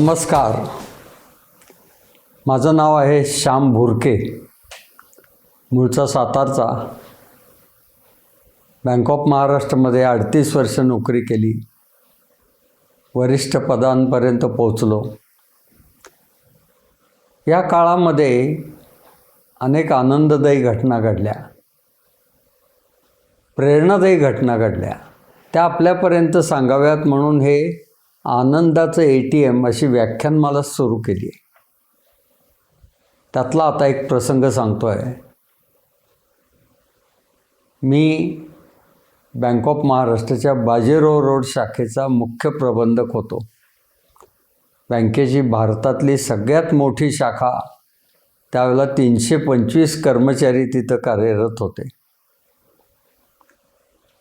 नमस्कार. माझं नाव आहे श्याम भुरके. मूळचा सातारचा. बँक ऑफ महाराष्ट्रमध्ये अडतीस वर्ष नोकरी केली. वरिष्ठ पदांपर्यंत पोचलो या काळामध्ये अनेक आनंददायी घटना घडल्या. प्रेरणादायी घटना घडल्या. त्या आपल्यापर्यंत सांगाव्यात म्हणून हे आनंदाचं ए टी एम अशी व्याख्यान मला सुरू केली आहे. त्यातला आता एक प्रसंग सांगतो आहे मी बँक ऑफ महाराष्ट्राच्या बाजेरो रोड शाखेचा मुख्य प्रबंधक होतो. बँकेची भारतातली सगळ्यात मोठी शाखा त्यावेळेला तीनशे पंचवीस कर्मचारी तिथं कार्यरत होते.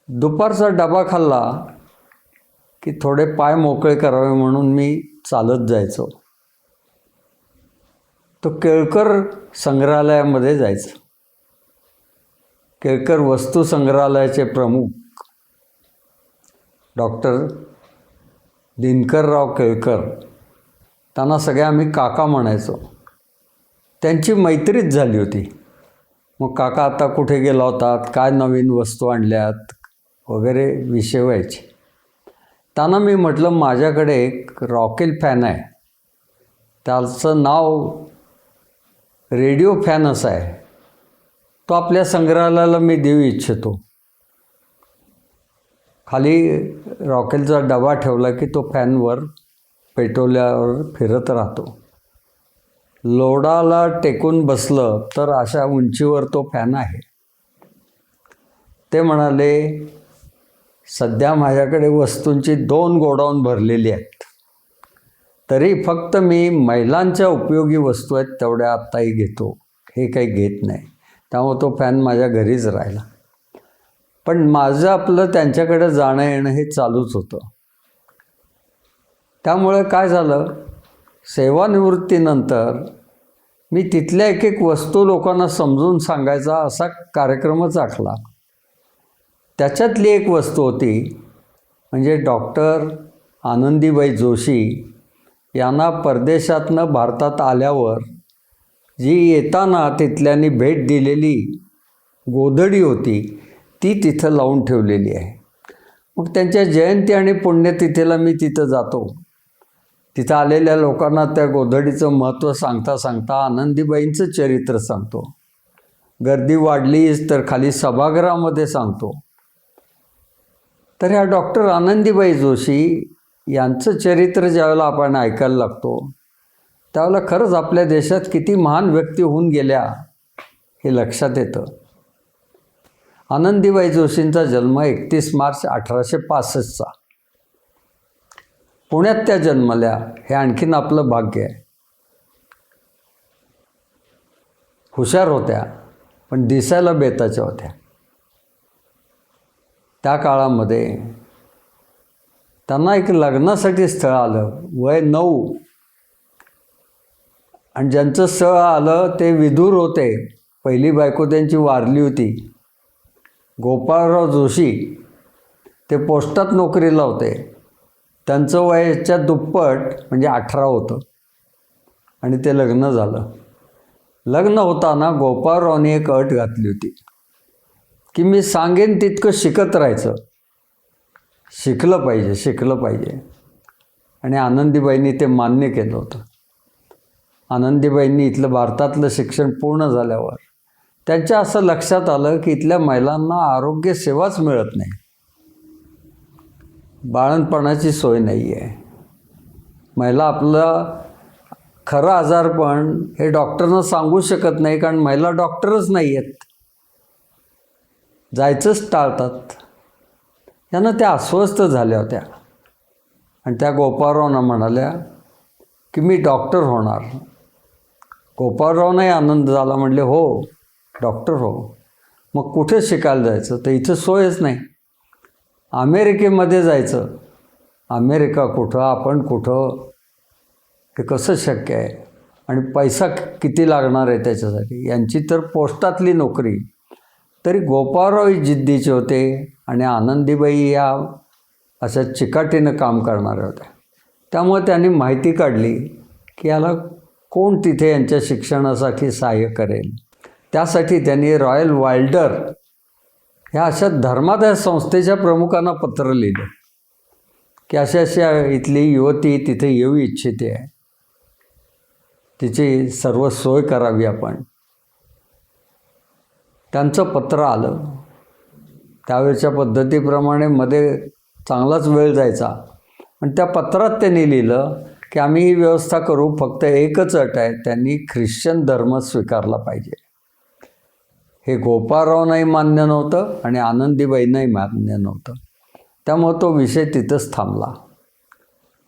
दुपारचा डबा खाल्ला की थोडे पाय मोकळे करावे म्हणून मी चालत जायचो. तो केळकर संग्रहालयामध्ये जायचं. केळकर वस्तू संग्रहालयाचे प्रमुख डॉक्टर दिनकरराव केळकर. त्यांना सगळे आम्ही काका म्हणायचो. त्यांची मैत्रीच झाली होती. मग काका आता कुठे गेला होतात काय नवीन वस्तू आणल्यात? वगैरे विषय व्हायचे. त्यांना मी म्हटलं माझ्याकडे एक रॉकेल फॅन आहे. त्याचं नाव रेडिओ फॅन असं आहे. तो आपल्या संग्रहालयाला मी देऊ इच्छितो. खाली रॉकेलचा डबा ठेवला की तो फॅनवर पेटवल्यावर फिरत राहतो. लोडाला टेकून बसलं तर अशा उंचीवर तो फॅन आहे. ते म्हणाले सध्या माझ्याकडे वस्तूंची दोन गोडाऊन भरलेली आहेत. तरी फक्त मी महिलांच्या उपयोगी वस्तू आहेत तेवढ्या आत्ताही घेतो. हे काही घेत नाही. त्यामुळे तो फॅन माझ्या घरीच राहिला. पण माझं आपलं त्यांच्याकडे जाणं येणं हे चालूच होतं. त्यामुळे काय झालं? सेवानिवृत्तीनंतर मी तिथल्या एक एक वस्तू लोकांना समजून सांगायचा असा कार्यक्रमच आखला. त्याच्यातली एक वस्तू होती. म्हणजे डॉक्टर आनंदीबाई जोशी यांना परदेशातनं भारतात आल्यावर जी येताना तिथल्यांनी भेट दिलेली गोधडी होती ती तिथं लावून ठेवलेली आहे. मग त्यांच्या जयंती आणि पुण्यतिथीला मी तिथं जातो. तिथं आलेल्या लोकांना त्या गोधडीचं महत्त्व सांगता सांगता आनंदीबाईंचं चरित्र सांगतो. गर्दी वाढलीच तर खाली सभागृहामध्ये सांगतो. तर ह्या डॉक्टर आनंदीबाई जोशी यांचं चरित्र ज्यावेळेला आपण ऐकायला लागतो त्यावेळेला खरंच आपल्या देशात किती महान व्यक्ती होऊन गेल्या हे लक्षात येतं. आनंदीबाई जोशींचा जन्म एकतीस मार्च अठराशे पासष्टचा. पुण्यात त्या जन्मल्या हे आणखीन आपलं भाग्य आहे. हुशार होत्या पण दिसायला बेताच्या होत्या. त्या काळामध्ये त्यांना एक लग्नासाठी स्थळ आलं वय नऊ. आणि ज्यांचं स्थळ आलं ते विदूर होते. पहिली बायको त्यांची वारली होती. गोपाळराव जोशी ते पोस्टात नोकरीला होते. त्यांचं वयाच्या दुप्पट म्हणजे अठरा होतं. आणि ते लग्न झालं. लग्न होताना गोपाळरावने एक अट घातली होती. की मी सांगेन तितकं शिकत राहायचं. शिकलं पाहिजे शिकलं पाहिजे. आणि आनंदीबाईंनी ते मान्य केलं होतं. आनंदीबाईंनी इथलं भारतातलं शिक्षण पूर्ण झाल्यावर त्यांच्या असं लक्षात आलं की इथल्या महिलांना आरोग्य सेवाच मिळत नाही. बाळणपणाची सोय नाही आहे महिला आपलं खरं आजारपण हे डॉक्टरनं सांगू शकत नाही कारण महिला डॉक्टरच नाही आहेत जायचंच टाळतात. यांना त्या अस्वस्थ झाल्या होत्या. आणि त्या गोपाळरावना म्हणाल्या की मी डॉक्टर होणार. गोपाळरावनाही आनंद झाला. म्हणले हो डॉक्टर हो. मग कुठे शिकायला जायचं? तर इथं सोयच नाही. अमेरिकेमध्ये जायचं. अमेरिका कुठं आपण कुठं? हे कसं शक्य आहे? आणि पैसा किती लागणार आहे त्याच्यासाठी? यांची तर पोस्टातली नोकरी तरी गोपाळराव जिद्दीचे होते आणि आनंदीबाई या अशा चिकाटीनं काम करणाऱ्या होत्या त्यामुळे त्यांनी माहिती काढली की याला कोण तिथे यांच्या शिक्षणासाठी सहाय्य करेल. त्यासाठी त्यांनी रॉयल वाइल्डर ह्या अशा धर्मादाय संस्थेच्या प्रमुखांना पत्र लिहिलं की अशा अशा इथली युवती तिथे येऊ इच्छिते. आहे तिची सर्व सोय करावी आपण. त्यांचं पत्र आलं. त्यावेळच्या पद्धतीप्रमाणे मध्ये चांगलाच वेळ जायचा. आणि त्या पत्रात त्यांनी लिहिलं की आम्ही ही व्यवस्था करू फक्त एकच अट आहे त्यांनी ख्रिश्चन धर्म स्वीकारला पाहिजे. हे गोपाळरावनाही मान्य नव्हतं आणि आनंदीबाईंनाही मान्य नव्हतं. त्यामुळं तो विषय तिथंच थांबला.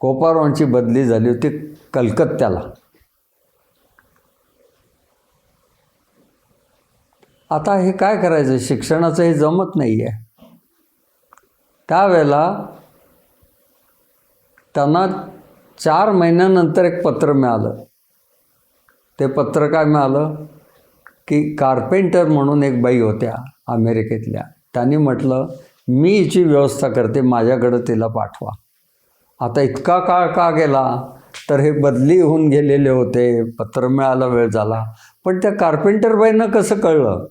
गोपाळरावांची बदली झाली होती कलकत्त्याला. आता हे काय करायचं? शिक्षणाचं हे जमत नाही आहे त्यावेळेला त्यांना चार महिन्यानंतर एक पत्र मिळालं. ते पत्र काय मिळालं? की कार्पेंटर म्हणून एक बाई होत्या अमेरिकेतल्या. त्यांनी म्हटलं मी हिची व्यवस्था करते माझ्याकडं तिला पाठवा. आता इतका काळ का गेला? तर हे बदली होऊन गेलेले होते. पत्र मिळायला वेळ झाला. पण त्या कार्पेंटर बाईंना कसं कळलं?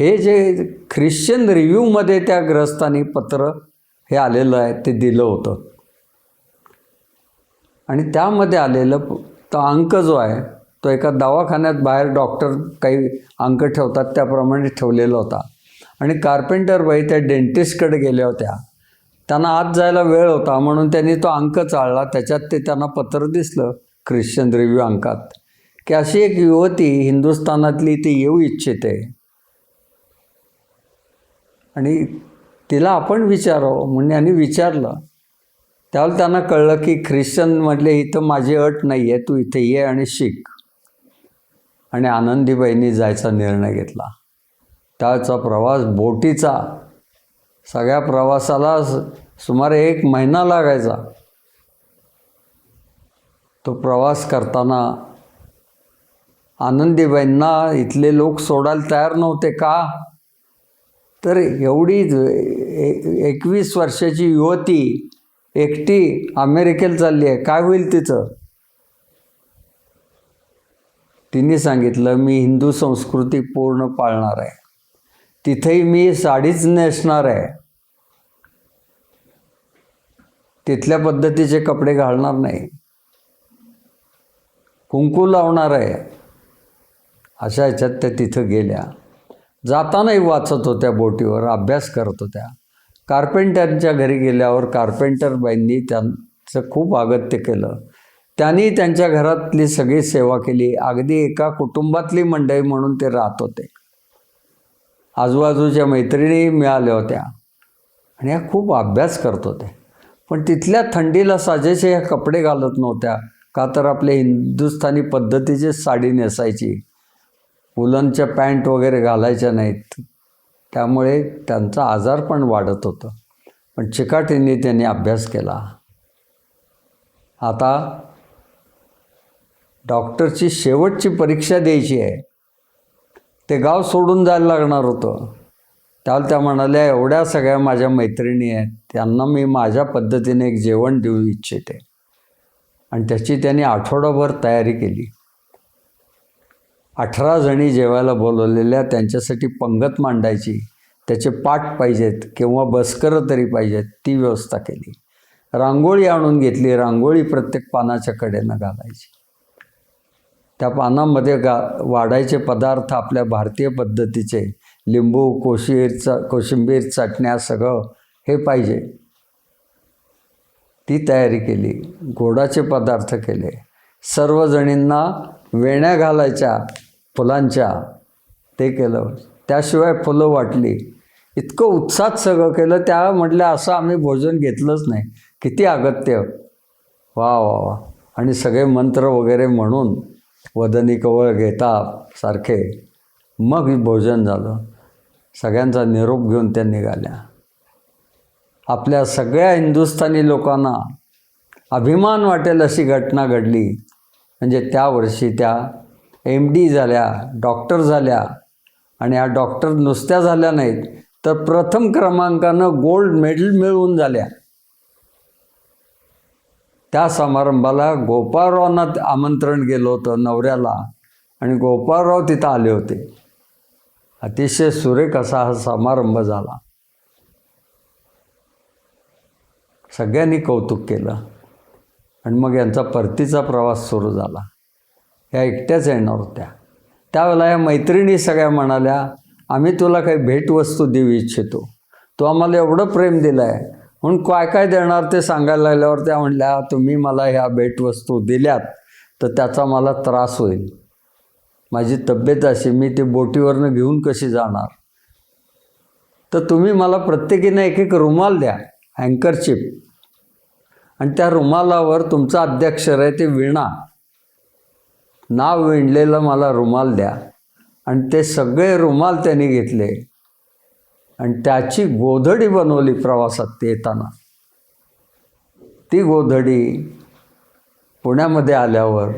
हे जे ख्रिश्चन रिव्ह्यूमध्ये त्या ग्रस्तांनी पत्र हे आलेलं आहे ते दिलं होतं. आणि त्यामध्ये आलेलं तो अंक जो आहे तो एका दवाखान्यात बाहेर डॉक्टर काही अंक ठेवतात त्याप्रमाणे ठेवलेला होता. आणि कार्पेंटर बाई त्या डेंटिस्टकडे गेल्या होत्या. त्यांना आत जायला वेळ होता म्हणून त्यांनी तो अंक चाळला. त्याच्यात ते त्यांना पत्र दिसलं ख्रिश्चन रिव्ह्यू अंकात की अशी एक युवती हिंदुस्थानातली ती येऊ इच्छिते. आणि तिला आपण विचारावं. म्हणून आणि विचारलं. त्यावेळेला त्यांना कळलं की ख्रिश्चन म्हटले इथं माझी अट नाही आहे तू इथे ये आणि शिक. आणि आनंदीबाईंनी जायचा निर्णय घेतला. त्याचा प्रवास बोटीचा. सगळ्या प्रवासाला सुमारे एक महिना लागायचा. तो प्रवास करताना आनंदीबाईंना इथले लोक सोडायला तयार नव्हते का? तर एवढी एकवीस वर्षाची युवती एकटी अमेरिकेला चालली आहे. काय होईल तिचं? तिने सांगितलं मी हिंदू संस्कृती पूर्ण पाळणार आहे. तिथेही मी साडीच नेसणार आहे. तिथल्या पद्धतीचे कपडे घालणार नाही. कुंकू लावणार आहे. अशा ह्याच्यात त्या तिथं गेल्या. जातानाही वाचत होत्या बोटीवर अभ्यास करत होत्या. कार्पेंटरच्या घरी गेल्यावर कार्पेंटरबाईंनी त्यांचं खूप अगत्य केलं. त्यांनी त्यांच्या घरातली सगळी सेवा केली. अगदी एका कुटुंबातली मंडळी म्हणून ते राहत होते. आजूबाजूच्या मैत्रिणी मिळाल्या होत्या आणि ह्या खूप अभ्यास करत होते. पण तिथल्या थंडीला साजेसे ह्या कपडे घालत नव्हत्या. का तर आपल्या हिंदुस्थानी पद्धतीची साडी नेसायची. उलनच्या पॅन्ट वगैरे घालायच्या नाहीत. त्यामुळे त्यांचा आजार पण वाढत होतं. पण चिकाटीने त्यांनी अभ्यास केला. आता डॉक्टरची शेवटची परीक्षा द्यायची आहे. ते गाव सोडून जायला लागणार होतं. त्याला त्या म्हणाल्या एवढ्या सगळ्या माझ्या मैत्रिणी आहेत. त्यांना मी माझ्या पद्धतीने एक जेवण देऊ इच्छिते. आणि त्याची त्यांनी आठवडाभर तयारी केली. अठरा जणी जेवायला बोलवलेल्या त्यांच्यासाठी पंगत मांडायची. त्याचे पाठ पाहिजेत किंवा बसकरं तरी पाहिजेत ती व्यवस्था केली. रांगोळी आणून घेतली रांगोळी प्रत्येक पानाच्या कडेनं घालायची. त्या पानामध्ये गा वाढायचे पदार्थ आपल्या भारतीय पद्धतीचे लिंबू कोशिंबीर च कोशिंबीर चटण्या सगळं हे पाहिजे. ती तयारी केली गोडाचे पदार्थ केले. सर्वजणींना वेण्या घालायच्या फुलांच्या ते केलं. त्याशिवाय फुलं वाटली. इतकं उत्साहात सगळं केलं. त्या म्हटल्या असं आम्ही भोजन घेतलंच नाही. किती अगत्य. वा वा वा. आणि सगळे मंत्र वगैरे म्हणून वदनी कवळ घेता सारखे. मग भोजन झालं. सगळ्यांचा निरोप घेऊन त्या निघाल्या. आपल्या सगळ्या हिंदुस्थानी लोकांना अभिमान वाटेल अशी घटना घडली. म्हणजे त्या वर्षी त्या एम डी झाल्या डॉक्टर झाल्या आणि ह्या डॉक्टर नुसत्या झाल्या नाहीत तर प्रथम क्रमांकानं गोल्ड मेडल मिळवून झाल्या. त्या समारंभाला गोपाळरावांना आमंत्रण गेलं होतं नवऱ्याला आणि गोपाळराव तिथं आले होते. अतिशय सुरेख असा हा समारंभ झाला. सगळ्यांनी कौतुक केलं आणि मग यांचा परतीचा प्रवास सुरू झाला. ह्या एकट्याच येणार होत्या. त्यावेळेला या मैत्रिणी सगळ्या म्हणाल्या आम्ही तुला काही भेटवस्तू देऊ इच्छितो. तू आम्हाला एवढं प्रेम दिलं आहे म्हणून काय काय देणार ते सांगायला लागल्यावर त्या म्हणल्या तुम्ही मला ह्या भेटवस्तू दिल्यात तर त्याचा मला त्रास होईल. माझी तब्येत अशी मी ते बोटीवरनं घेऊन कशी जाणार? तर तुम्ही मला प्रत्येकीनं एक एक रुमाल द्या अँकरचिप आणि त्या रुमालावर तुमचं अध्यक्षर आहे ते विणा. नाव विणलेलं मला रुमाल द्या. आणि ते सगळे रुमाल त्यांनी घेतले. आणि त्याची गोधडी बनवली प्रवासात ते येताना. ती गोधडी पुण्यामध्ये आल्यावर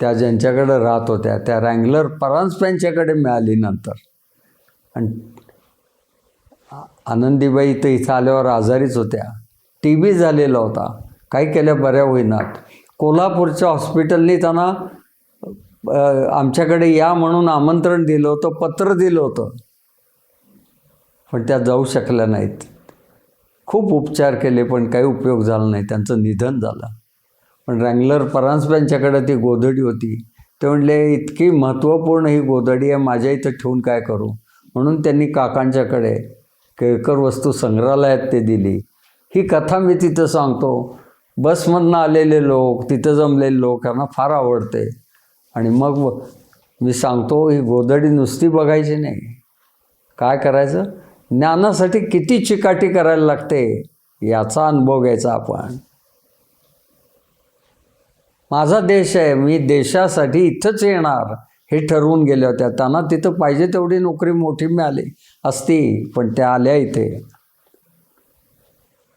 त्या ज्यांच्याकडे राहत होत्या त्या रँगलर परांजप्यांच्याकडे मिळाली नंतर. आणि आनंदीबाई तर इथं आल्यावर आजारीच होत्या. टी बी झालेला होता. काही केल्या बऱ्या होईनात. कोल्हापूरच्या हॉस्पिटलनी त्यांना आमच्याकडे या म्हणून आमंत्रण दिलं होतं पत्र दिलं होतं. पण त्या जाऊ शकल्या नाहीत. खूप उपचार केले पण काही उपयोग झाला नाही. त्यांचं निधन झालं. पण रँगलर परांजप्यांच्याकडे ती गोधडी होती. ते म्हणले इतकी महत्त्वपूर्ण ही गोधडी आहे माझ्या इथं ठेवून काय करू? म्हणून त्यांनी काकांच्याकडे केळकर वस्तू संग्रहालयात ते दिली. ही कथा मी तिथं सांगतो. बसमधनं आलेले लोक तिथं जमलेले लोक यांना फार आवडते. आणि मग मी सांगतो ही गोधडी नुसती बघायची नाही. काय करायचं? ज्ञानासाठी किती चिकाटी करायला लागते याचा अनुभव घ्यायचा आपण. माझा देश आहे मी देशासाठी इथंच येणार. हे ठरवून गेल्या होत्या. त्यांना तिथं पाहिजे तेवढी नोकरी मोठी मिळाली असती पण त्या आल्या इथे.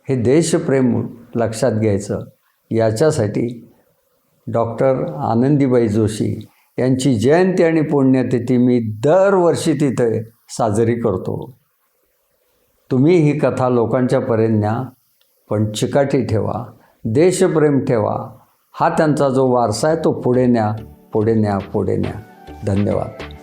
हे देशप्रेम लक्षात घ्यायचं. याच्यासाठी डॉक्टर आनंदीबाई जोशी यांची जयंती आणि पुण्यतिथी मी दरवर्षी तिथे साजरी करतो. तुम्ही ही कथा लोकांच्यापर्यंत न्या पण चिकाटी ठेवा देशप्रेम ठेवा. हा त्यांचा जो वारसा आहे तो पुढे न्या पुढे न्या पुढे न्या. धन्यवाद.